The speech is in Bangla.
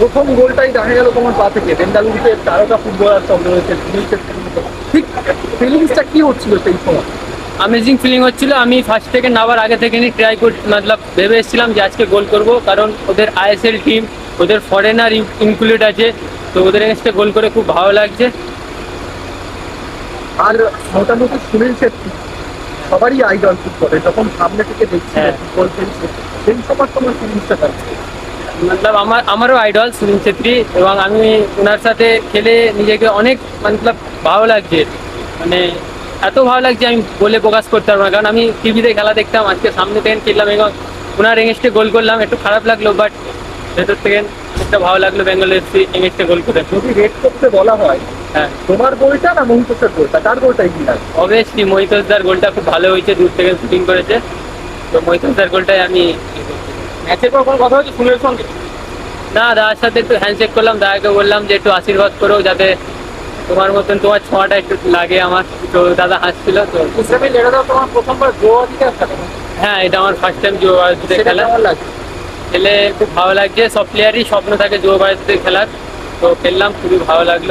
প্রথম গোলটাই দেখা গেল তোমার পা থেকে। বেঙ্গালুরুতে তারকা ফুটবলার সব রয়েছে। ঠিক ফিলিংসটা কি হচ্ছিল সেই সময়? অ্যামেজিং ফিলিং হচ্ছিল। আমি ফার্স্ট থেকে নাবার আগে থেকে নিয়ে ট্রাই কর মতলব ভেবে এসেছিলাম যে আজকে গোল করব কারণ ওদের আইএসএল টিম ওদের ফরেনার ইনক্লুড আছে তো ওদের এগেনস্টে গোল করে খুব ভালো লাগছে। আর মোটামুটি সুনীল ছেত্রী সবারই আইডল ফুটবলে যখন সামনে থেকে দেখছি হ্যাঁ। ফুটবল খেলছে সেই সময় তোমার ফিলিংসটা থাকছে মতলব আমার আমারও আইডল সুনীল ছেত্রী এবং আমি ওনার সাথে খেলে নিজেকে অনেক মতলব ভালো লাগছে মানে এত ভালো লাগছে আমি বলে প্রকাশ করতে পারব না কারণ আমি টিভিতে খেলা দেখতাম আজকে সামনে থেকে খেললাম এবং ওনার এগেনস্টে গোল করলাম একটু খারাপ লাগল বাট ভেতর থেকে একটা ভালো লাগল বেঙ্গল এফসি এগেনস্টে গোল করে। যদি রেড করতে বলা হয় হ্যাঁ। তোমার গোলটা না মহিতোষের গোলটা? কার গোলটাই কি অবভিয়াসলি মহিতোষদার গোলটা খুব ভালো হয়েছে দূর থেকে শুটিং করেছে। তো মহিতোষদার গোলটাই আমি ম্যাচের পর কোনো কথা হচ্ছে সুনীলের সঙ্গে? না দাদার সাথে একটু হ্যান্ডশেক করলাম দাদাকে বললাম যে একটু আশীর্বাদ করো যাতে তোমার মতন তোমার ছোঁয়াটা একটু লাগে আমার। তো দাদা হাসছিল তো তোমার প্রথমবার গোয়া দিকে হ্যাঁ এটা আমার ফার্স্ট টাইম যুব ভারতীতে খেলা খেলে খুব ভালো লাগছে সব প্লেয়ারই স্বপ্ন থাকে যুব ভারতীতে খেলার। তো খেললাম খুবই ভালো লাগল।